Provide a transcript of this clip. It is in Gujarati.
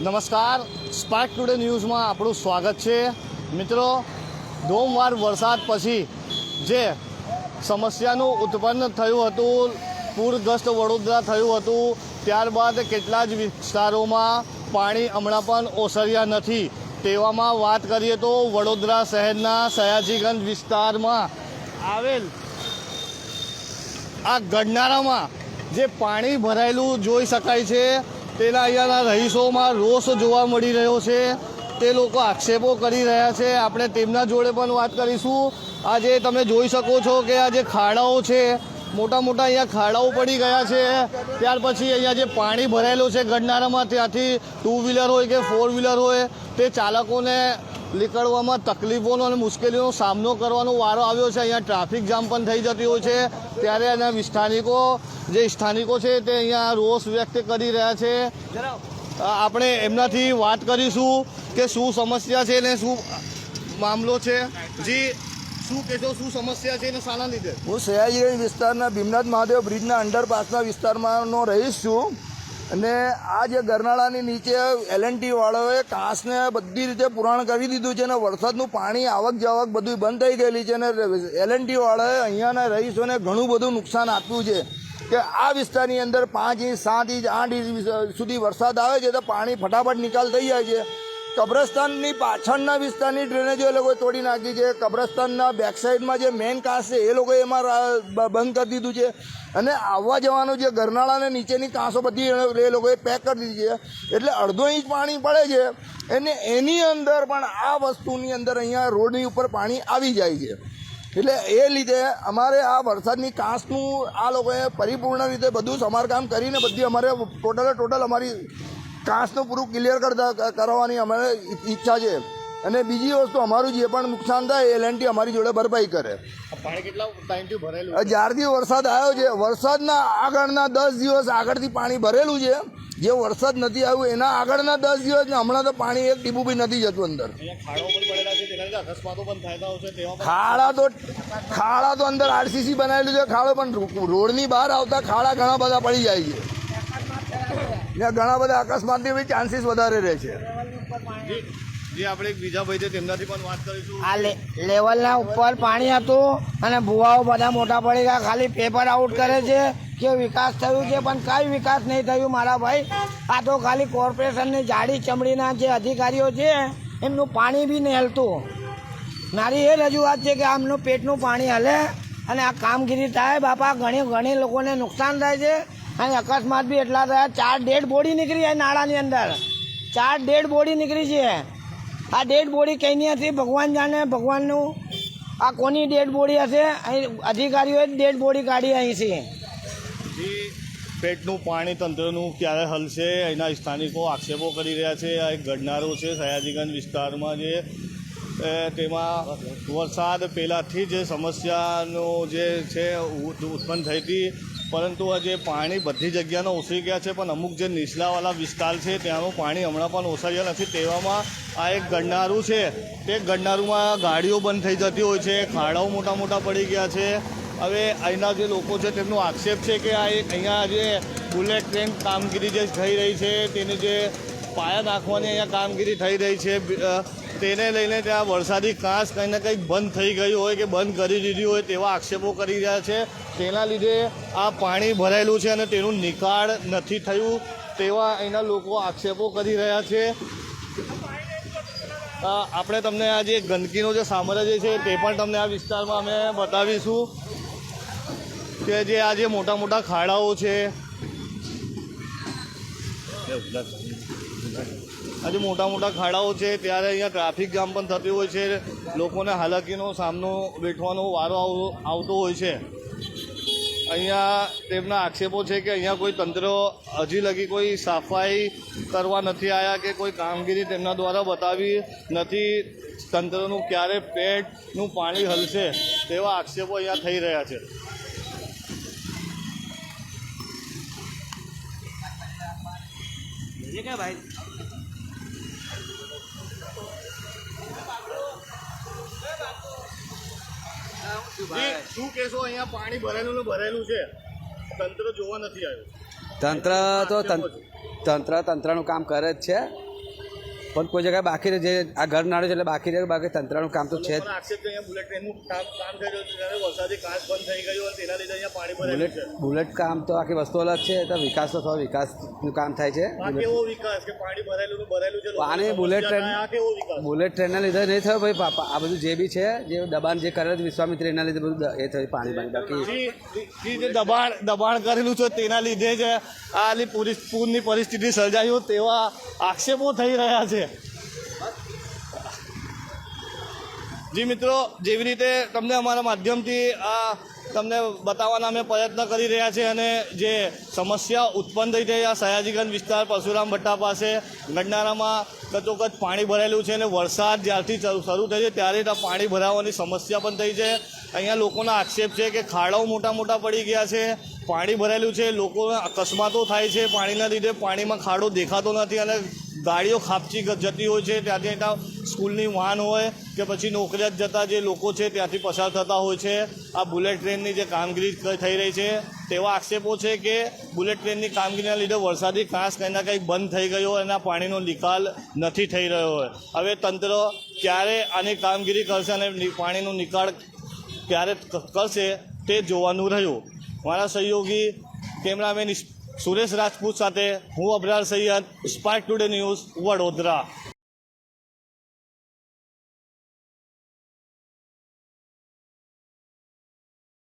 નમસ્કાર. સ્પાર્ક ટુડે ન્યૂઝમાં આપણું સ્વાગત છે. મિત્રો, ધોમવાર વરસાદ પછી જે સમસ્યાનું ઉત્પન્ન થયું હતું, પૂરગ્રસ્ત વડોદરા થયું હતું, ત્યારબાદ કેટલા જ વિસ્તારોમાં પાણી હમણાં પણ ઓસર્યા નથી. તેવામાં વાત કરીએ તો વડોદરા શહેરના સયાજીગંજ વિસ્તારમાં આવેલ આ ગડનારામાં જે પાણી ભરાયેલું જોઈ શકાય છે. તેના અહીંયાના રહીશોમાં રોષ જોવા મળી રહ્યો છે. તે લોકો આક્ષેપો કરી રહ્યા છે. આપણે તેમના જોડે પણ વાત કરીશું. આજે તમે જોઈ શકો છો કે આ જે ખાડાઓ છે, મોટા મોટા અહીંયા ખાડાઓ પડી ગયા છે. ત્યાર પછી અહીંયા જે પાણી ભરાયેલું છે ગડનારામાં ત્યાંથી ટુ વ્હીલર હોય કે ફોર વ્હીલર હોય, તે ચાલકોને નીકળવામાં તકલીફોનો અને મુશ્કેલીઓનો સામનો કરવાનો વારો આવ્યો છે. અહીંયા ટ્રાફિક જામ પણ થઈ જતી હોય છે. ત્યારે એના સ્થાનિકો, જે સ્થાનિકો છે તે અહીંયા રોષ વ્યક્ત કરી રહ્યા છે. આપણે એમનાથી વાત કરીશું કે શું સમસ્યા છે ને શું મામલો છે. જી, શું કહેશો, શું સમસ્યા છે ને શાના લીધે? હું સયાજી વિસ્તારના ભીમનાથ મહાદેવ બ્રિજના અંડરપાસના વિસ્તારમાંનો રહીશ છું. અને આ જે ગરનાળાની નીચે એલએનટી વાળાઓએ કાંસને બધી રીતે પુરાણ કરી દીધું છે અને વરસાદનું પાણી આવક જાવક બધું બંધ થઈ ગયેલી છે અને એલએનટી વાળાએ અહીંયાના રહીશોને ઘણું બધું નુકસાન આપ્યું છે કે આ વિસ્તારની અંદર પાંચ ઇંચ, સાત ઇંચ, આઠ ઇંચ સુધી વરસાદ આવે છે તો પાણી ફટાફટ નિકાલ થઈ જાય છે. કબ્રસ્તાનની પાછળના વિસ્તારની ડ્રેનેજો એ લોકોએ તોડી નાખી છે. કબ્રસ્તાનના બેક સાઈડમાં જે મેઇન કાંસ છે, એ લોકોએ એમાં બંધ કરી દીધું છે. અને આવવા જવાનું જે ગરનાળાને નીચેની કાંસો બધી એ લોકોએ પેક કરી દીધી છે. એટલે અડધો ઇંચ પાણી પડે છે અને એની અંદર પણ આ વસ્તુની અંદર અહીંયા રોડની ઉપર પાણી આવી જાય છે. એટલે એ લીધે અમારે આ વરસાદની કાંસનું આ લોકોએ પરિપૂર્ણ રીતે બધું સમારકામ કરીને બધી અમારે ટોટલે ટોટલ અમારી કાંસનું પૂરું ક્લિયર કરતા કરવાની અમારે ઈચ્છા છે. અને બીજી વસ્તુ અમારું જે પણ નુકસાન થાય એ એલએનટી અમારી જોડે ભરપાઈ કરે. પાણી કેટલા ટાઈમથી ભરેલું જ્યારથી વરસાદ આવ્યો છે વરસાદના આગળના દસ દિવસ આગળથી પાણી ભરેલું છે. જે વરસાદ નથી આવ્યો એના આગળના દસ દિવસ હમણાં તો પાણી એક ટીપું બી નથી જતું અંદર. ખાડા તો ખાડા તો અંદર આરસીસી બનાવેલું છે ખાડો પણ રોડની બહાર આવતા ખાડા ઘણા બધા પડી જાય છે. ને ઘણા બધા અકસ્માતની બી ચાન્સીસ વધારે રહે છે. જી આપણે બીજા ભાઈ છે તેમનાથી પણ વાત કરીશું. આ લે- લેવલના ઉપર પાણી હતું અને ભુવાઓ બધા મોટા પડી ગયા ખાલી પેપર આઉટ કરે છે કે વિકાસ થયું છે પણ કાંઈ વિકાસ નહીં થયું મારા ભાઈ. આ તો ખાલી કોર્પોરેશનની જાડી ચમડીના જે અધિકારીઓ છે એમનું પાણી બી નહીં હલતું. મારી એ રજૂઆત છે કે આમનું પેટનું પાણી હલે અને આ કામગીરી થાય બાપા ઘણી ઘણી લોકોને નુકસાન થાય છે. અને અકસ્માત બી એટલા થયા. ચાર ડેડ બોડી નીકળી જાય નાળાની અંદર. ચાર ડેડ બોડી નીકળી છે. આ ડેડ બોડી કઈની હતી? ભગવાન જાણે ભગવાનનું. આ કોની ડેડ બોડી હશે? અહીં અધિકારીઓએ ડેડ બોડી કાઢી અહીંથી પેટનું પાણી તંત્રનું ક્યારે હલશે? અહીંના સ્થાનિકો આક્ષેપો કરી રહ્યા છે. આ એક ઘડનારો છે, સયાજીગંજ વિસ્તારમાં જે તેમાં વરસાદ પહેલાંથી જ સમસ્યાનો જે છે ઉત્પન્ન થઈ હતી. પરંતુ આજે પાણી બધી જગ્યાનો ઓસરી ગયા છે, પણ અમુક જે નીચલાવાળા વિસ્તાર છે, ત્યાંનું પાણી હમણાં પણ ઓસર્યા નથી. તેવામાં આ એક ગડનારું છે. તે ગડનારુમાં ગાડીઓ બંધ થઈ જતી હોય છે, ખાડાઓ મોટા મોટા પડી ગયા છે. હવે અહીંના જે લોકો છે, તેમનો આક્ષેપ છે કે આ એક અહીંયા જે બુલેટ ટ્રેન કામગીરી જે થઈ રહી છે, તેની જે પાયા નાખવાની અહીંયા કામગીરી થઈ રહી છે તેને લઈને ત્યાં વરસાદી કાંસ કંઈ ને કંઈક બંધ થઈ ગયું હોય કે બંધ કરી દીધી હોય તેવા આક્ષેપો કરી રહ્યા છે. તેના લીધે આ પાણી ભરાયેલું છે અને તેનું નિકાળ નથી થયું તેવા અહીંના લોકો આક્ષેપો કરી રહ્યા છે. આપણે તમને આ જે ગંદકીનો જે સામ્રાજ્ય છે તે પણ તમને આ વિસ્તારમાં અમે બતાવીશું કે જે આ જે મોટા મોટા ખાડાઓ છે. આજે મોટા મોટા ખાડાઓ છે ત્યારે અહીંયા ટ્રાફિક જામ પણ થતી હોય છે. લોકોને હાલાકીનો સામનો વેઠવાનો વારો આવ- આવતો હોય છે. અહીંયા તેમના આક્ષેપો છે કે અહીંયા કોઈ તંત્ર હજી લગી કોઈ સફાઈ કરવા નથી આવ્યા કે કોઈ કામગીરી તેમના દ્વારા બતાવી નથી. તંત્રનું ક્યારે પેટનું પાણી હલશે તેવા આક્ષેપો અહીંયા થઈ રહ્યા છે. જી, શું કહેશો, અહીંયા પાણી ભરેલું ને ભરેલું છે? તંત્ર જોવા નથી આવ્યું. તંત્ર તો તં- તંત્ર, તંત્રનું કામ કરે જ છે. પણ કોઈ જગ્યાએ બાકી જે આ ઘર નાળું છે એટલે બાકી રહે બાકી તંત્રનું કામ તો છે જ. બુલેટ બુલેટ કામ તો આખી વસ્તુ અલગ છે તો વિકાસ તો થયો વિકાસનું કામ થાય છે. પાણી બુલેટ ટ્રેન બુલેટ ટ્રેનના લીધે નહીં થયો ભાઈ પાપા આ બધું જે બી છે જે દબાણ જે કરેલું છે વિશ્વામિત્ર એના લીધે બધું એ થયું પાણી બાકી જી, દબાણ દબાણ કરેલું છે તેના લીધે જ આ પૂરી પૂરની પરિસ્થિતિ સર્જાયું તેવા આક્ષેપો થઈ રહ્યા છે. જી મિત્રો, જેવી રીતે તમને અમારા માધ્યમથી આ તમને બતાવવાના અમે પ્રયત્ન કરી રહ્યા છે અને જે સમસ્યા ઉત્પન્ન થઈ છે આ સયાજીગંજ વિસ્તાર પરશુરામ ભટ્ટા પાસે, ગંડનારામાં કચોકચ પાણી ભરાયેલું છે અને વરસાદ જ્યારથી શરૂ થઈ છે, ત્યારે ત્યાં પાણી ભરાવાની સમસ્યા પણ થઈ છે. અહીંયા લોકોના આક્ષેપ છે કે ખાડાઓ મોટા મોટા પડી ગયા છે, પાણી ભરાયેલું છે, લોકો અકસ્માતો થાય છે પાણીના લીધે, પાણીમાં ખાડો દેખાતો નથી અને ગાડીઓ ખાપચી જતી હોય છે, ત્યાંથી ત્યાં સ્કૂલની વાન હોય કે પછી નોકરિયાત જતા જે લોકો છે ત્યાંથી પસાર થતા હોય છે. આ બુલેટ ટ્રેનની જે કામગીરી થઈ રહી છે, તેવા આક્ષેપો છે કે બુલેટ ટ્રેનની કામગીરીના લીધે વરસાદી કાંસ કંઈ ના કંઈક બંધ થઈ ગયો અને પાણીનો નિકાલ નથી થઈ રહ્યો હોય. હવે તંત્ર ક્યારે આની કામગીરી કરશે અને પાણીનો નિકાલ ક્યારે કરશે તે જોવાનું રહ્યું. મારા સહયોગી, કેમેરામેન સુરેશ રાજપૂત સાથે હું Abrar Sayyed spark today news Vadodara.